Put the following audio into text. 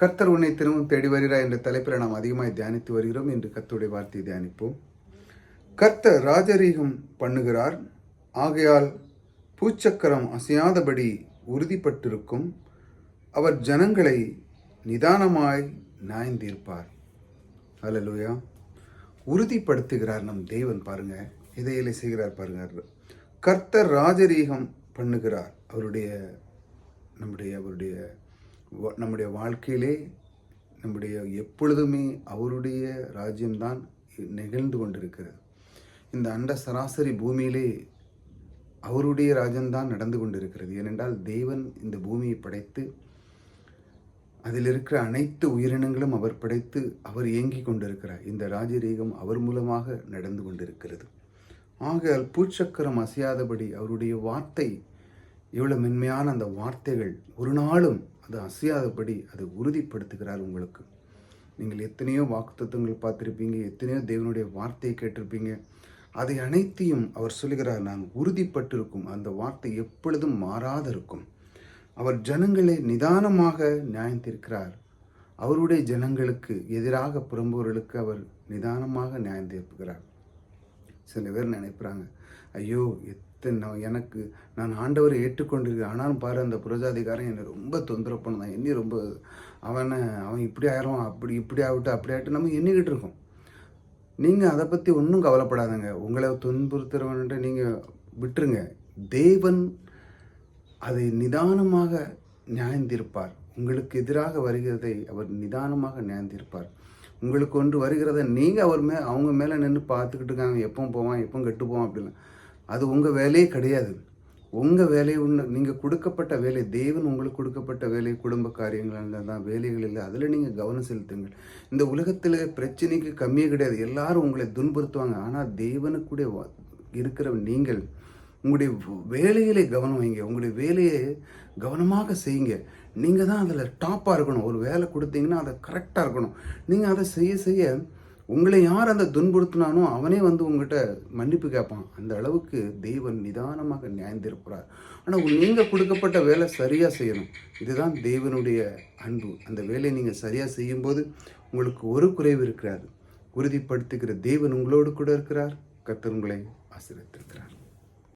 கர்த்தர் உன்னை திரும்பவும் தேடி வருகிறார் என்ற தலைப்பில் நாம் அதிகமாக தியானித்து வருகிறோம். என்று கர்த்தருடைய வார்த்தையை தியானிப்போம். கர்த்தர் ராஜரீகம் பண்ணுகிறார். ஆகையால் பூச்சக்கரம் அசையாதபடி உறுதிப்பட்டிருக்கும். அவர் ஜனங்களை நிதானமாய் நியாயந்தீர்ப்பார் அல்லேலூயா உறுதிப்படுத்துகிறார் நம் தேவன் பாருங்க. இதையில செய்கிறார் பாருங்க. கர்த்தர் ராஜரீகம் பண்ணுகிறார். அவருடைய நம்முடைய அவருடைய நம்முடைய வாழ்க்கையிலே நம்முடைய எப்பொழுதுமே அவருடைய ராஜ்யம்தான் நிகழ்ந்து கொண்டிருக்கிறது. இந்த அண்ட சராசரி பூமியிலே அவருடைய ராஜ்யம்தான் நடந்து கொண்டிருக்கிறது. ஏனென்றால் தேவன் இந்த பூமியை படைத்து அதில் இருக்கிற அனைத்து உயிரினங்களும் அவர் படைத்து அவர் இயங்கிக் கொண்டிருக்கிறார். இந்த ராஜரீகம் அவர் மூலமாக நடந்து கொண்டிருக்கிறது. ஆகையால் பூச்சக்கரம் அசையாதபடி அவருடைய வார்த்தை எவ்வளோ மென்மையான அந்த வார்த்தைகள். ஒரு நாளும் அது அசையாதபடி அதை உறுதிப்படுத்துகிறார் உங்களுக்கு. நீங்கள் எத்தனையோ வாக்குத்தத்தங்கள் பார்த்துருப்பீங்க எத்தனையோ தேவனுடைய வார்த்தையை கேட்டிருப்பீங்க. அதை அனைத்தையும் அவர் சொல்லுகிறார் நான் உறுதிப்பட்டிருக்கும். அந்த வார்த்தை எப்பொழுதும் மாறாத இருக்கும் அவர் ஜனங்களை நிதானமாக நியாயம் தீர்க்கிறார். அவருடைய ஜனங்களுக்கு எதிராக புறம்புவர்களுக்கு அவர் நிதானமாக நியாயம் சில பேர் நினைக்கிறாங்க ஐயோ எத் நான் எனக்கு நான் ஆண்டவரை ஏற்றுக்கொண்டிருக்கேன் ஆனாலும் பாரு அந்த புரஜாதிகாரன் என்னை ரொம்ப தொந்தரவு பண்ணான். எண்ணி ரொம்ப அவனை அவன் இப்படி ஆயிரும் அப்படி இப்படி ஆகட்டும் அப்படி ஆகிட்டு நம்ம எண்ணிக்கிட்டு இருக்கோம். நீங்கள் அதை பற்றி ஒன்றும் கவலைப்படாதங்க. உங்களை துன்புறுத்துறவன்ட்டு நீங்கள் விட்டுருங்க. தேவன் அதை நிதானமாக நியாயந்திருப்பார். உங்களுக்கு எதிராக வருகிறதை அவர் நிதானமாக நியாயந்தீர்ப்பார். உங்களுக்கு ஒன்று வருகிறத நீங்கள் அவர் மே அவங்க மேலே நின்று பார்த்துக்கிட்டு இருக்காங்க. எப்போ போவான் எப்போ கெட்டு போவான் அப்படின்னு அது உங்கள் வேலையே கிடையாது. உங்கள் வேலை ஒன்று நீங்கள் கொடுக்கப்பட்ட வேலை தேவன் உங்களுக்கு கொடுக்கப்பட்ட வேலை குடும்ப காரியங்கள் தான் வேலைகள் இல்லை. அதில் நீங்கள் கவனம் செலுத்துங்கள். இந்த உலகத்தில் பிரச்சனைக்கு கம்மியே கிடையாது. எல்லாரும் உங்களை துன்புறுத்துவாங்க. ஆனால் தேவனுக்குடைய இருக்கிற நீங்கள். உங்களுடைய வேலையிலே கவனம் வைங்க. உங்களுடைய வேலையை கவனமாக செய்யுங்க. நீங்கள் தான் அதில் டாப்பாக இருக்கணும். ஒரு வேலை கொடுத்தீங்கன்னா அதை கரெக்டாக இருக்கணும். நீங்கள் அதை செய்ய செய்ய உங்களை யார் அந்த துன்புறுத்தினானோ அவனே வந்து உங்ககிட்ட மன்னிப்பு கேட்பான். அந்த அளவுக்கு தெய்வன் நிதானமாக நியாயந்திருக்கிறார். ஆனால் நீங்கள் கொடுக்கப்பட்ட வேலை சரியாக செய்யணும். இதுதான் தெய்வனுடைய அன்பு. அந்த வேலையை நீங்கள் சரியாக செய்யும்போது உங்களுக்கு ஒரு குறைவு இருக்கிறாது. உறுதிப்படுத்துகிற தெய்வன் உங்களோடு கூட இருக்கிறார். கத்தர் உங்களை ஆசிரியத்திருக்கிறார்